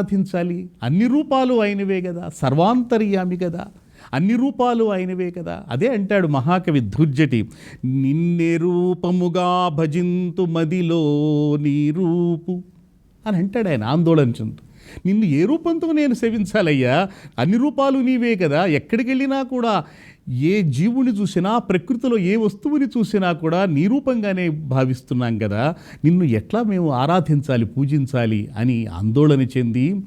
సాధించాలి. అన్ని రూపాలు అయినవే కదా సర్వాంతర్యామి కదా అన్ని రూపాలు అయినవే కదా. అదే అంటాడు మహాకవి ధుర్జటి నిన్నే రూపముగా భజింతు మదిలో నీ రూపు అని అంటాడు ఆయన ఆందోళన చెందుతూ. నిన్ను ఏ రూపంతో నేను సేవించాలయ్యా? అన్ని రూపాలు నీవే కదా. ఎక్కడికి వెళ్ళినా కూడా ఏ జీవుని చూసినా ప్రకృతిలో ఏ వస్తువుని చూసినా కూడా నీ రూపంగానే భావిస్తున్నాం కదా. నిన్ను ఎట్లా మేము ఆరాధించాలి పూజించాలి అని ఆందోళన చెంది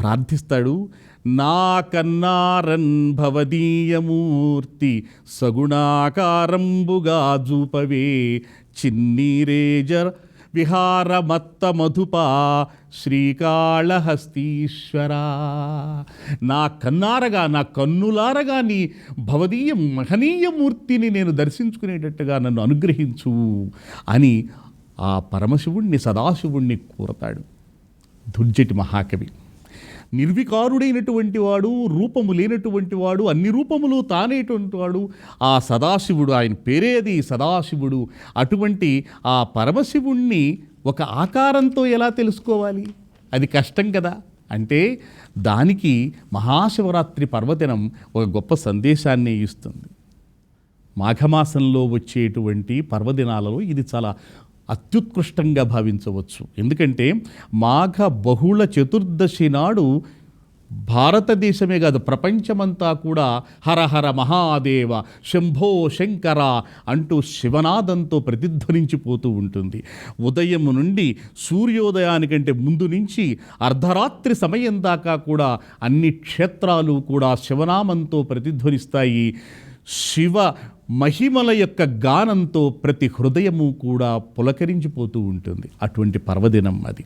ప్రార్థిస్తాడు. నా కన్నారన్ భవదీయమూర్తి సగుణాకారంబుగా జూపవే చిన్నీరేజర్ విహారమత్త మధుపా శ్రీకాళహస్తీశ్వరా. నా కన్నారగా నా కన్నులారగా నీ భవదీయ మహనీయ మూర్తిని నేను దర్శించుకునేటట్టుగా నన్ను అనుగ్రహించు అని ఆ పరమశివుణ్ణి సదాశివుణ్ణి కోరతాడు దుర్జటి మహాకవి. నిర్వికారుడైనటువంటి వాడు రూపము లేనటువంటి వాడు అన్ని రూపములు తానేటువంటి వాడు ఆ సదాశివుడు ఆయన పేరేది సదాశివుడు. అటువంటి ఆ పరమశివుణ్ణి ఒక ఆకారంతో ఎలా తెలుసుకోవాలి? అది కష్టం కదా. అంటే దానికి మహాశివరాత్రి పర్వదినం ఒక గొప్ప సందేశాన్ని ఇస్తుంది. మాఘమాసంలో వచ్చేటువంటి పర్వదినాలలో ఇది చాలా అత్యుత్కృష్టంగా భావించవచ్చు. ఎందుకంటే మాఘ బహుళ చతుర్దశి నాడు భారతదేశమే కాదు ప్రపంచమంతా కూడా హరహర మహాదేవ శంభో శంకర అంటూ శివనాదంతో ప్రతిధ్వనించిపోతూ ఉంటుంది. ఉదయం నుండి సూర్యోదయానికంటే ముందు నుంచి అర్ధరాత్రి సమయం దాకా కూడా అన్ని క్షేత్రాలు కూడా శివనామంతో ప్రతిధ్వనిస్తాయి. శివ మహిమల యొక్క గానంతో ప్రతి హృదయము కూడా పులకరించిపోతూ ఉంటుంది. అటువంటి పర్వదినం అది.